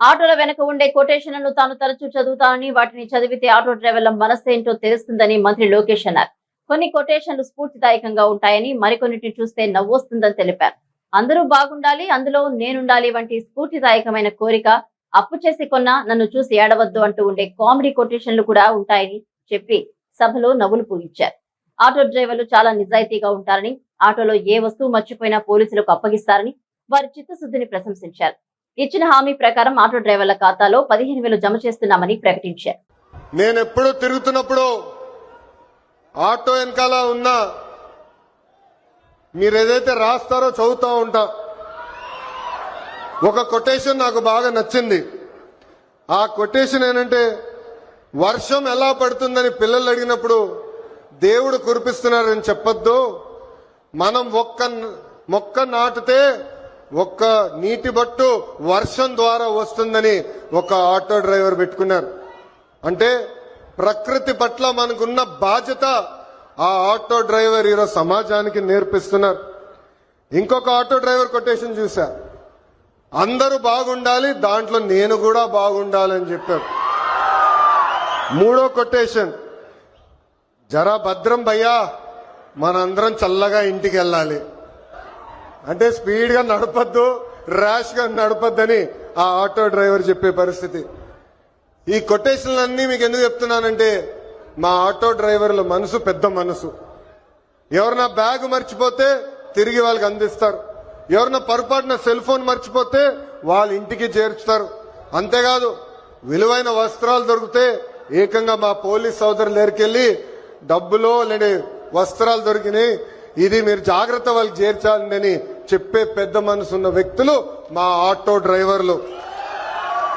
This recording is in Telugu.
ఆటోల వెనక ఉండే కొటేషన్లను తాను తరచూ చదువుతానని వాటిని చదివితే ఆటో డ్రైవర్ల మనస్సేంటో తెలుస్తుందని మంత్రి లోకేష్ అన్నారు. కొన్ని కొటేషన్లు స్ఫూర్తిదాయకంగా ఉంటాయని మరికొన్నిటిని చూస్తే నవ్వొస్తుందని తెలిపారు. అందరూ బాగుండాలి అందులో నేనుండాలి వంటి స్ఫూర్తిదాయకమైన కోరిక అప్పు చేసి కొన్నా నన్ను చూసి ఏడవద్దు అంటూ ఉండే కామెడీ కొటేషన్లు కూడా ఉంటాయని చెప్పి సభలో నవ్వులు పూగించారు ఆటో డ్రైవర్లు చాలా నిజాయితీగా ఉంటారని ఆటోలో ఏ వస్తువు మర్చిపోయినా పోలీసులకు అప్పగిస్తారని వారి చిత్తశుద్ధిని ప్రశంసించారు. ఇచ్చిన హామీ ప్రకారం ఆటో డ్రైవర్ల ఖాతాలో పదిహేను వేలు జమ చేస్తున్నామని ప్రకటించారు. నేను ఎప్పుడు తిరుగుతున్నప్పుడు ఆటో వెనకాల ఉన్నా మీరు ఏదైతే రాస్తారో చదువుతూ ఉంటా. ఒక కొటేషన్ నాకు బాగా నచ్చింది. ఆ కొటేషన్ ఏంటంటే వర్షం ఎలా పడుతుందని పిల్లలు అడిగినప్పుడు దేవుడు కురిపిస్తున్నారని చెప్పొద్దు. మనం ఒక్క మొక్క నాటితే ఒక్క నీటి బట్టు వర్షం ద్వారా వస్తుందని ఒక ఆటో డ్రైవర్ పెట్టుకున్నారు. అంటే ప్రకృతి పట్ల మనకున్న బాధ్యత ఆ ఆటో డ్రైవర్ ఈరోజు సమాజానికి నేర్పిస్తున్నారు. ఇంకొక ఆటో డ్రైవర్ కొటేషన్ చూసా. అందరూ బాగుండాలి దాంట్లో నేను కూడా బాగుండాలని చెప్పారు. మూడో కొటేషన్ జరా భద్రం భయ్యా మనందరం చల్లగా ఇంటికి వెళ్ళాలి. అంటే స్పీడ్గా నడపద్దు ర్యాష్గా నడపద్దని ఆ ఆటో డ్రైవర్ చెప్పే పరిస్థితి. ఈ కొటేషన్లన్నీ మీకు ఎందుకు చెప్తున్నానంటే మా ఆటో డ్రైవర్ల మనసు పెద్ద మనసు. ఎవరన్నా బ్యాగ్ మర్చిపోతే తిరిగి వాళ్ళకి అందిస్తారు. ఎవరన్నా పొరపాటున సెల్ ఫోన్ మర్చిపోతే వాళ్ళ ఇంటికి చేర్చుతారు. అంతేకాదు విలువైన వస్త్రాలు దొరికితే ఏకంగా మా పోలీస్ సోదరులు దగ్గరికెళ్ళి డబ్బులో లేని వస్త్రాలు దొరికినాయి. ఇది మీరు జాగ్రత్త వాళ్ళకి చేర్చాలని చెప్పే పెద్ద మనసు ఉన్న వ్యక్తులు మా ఆటో డ్రైవర్లు.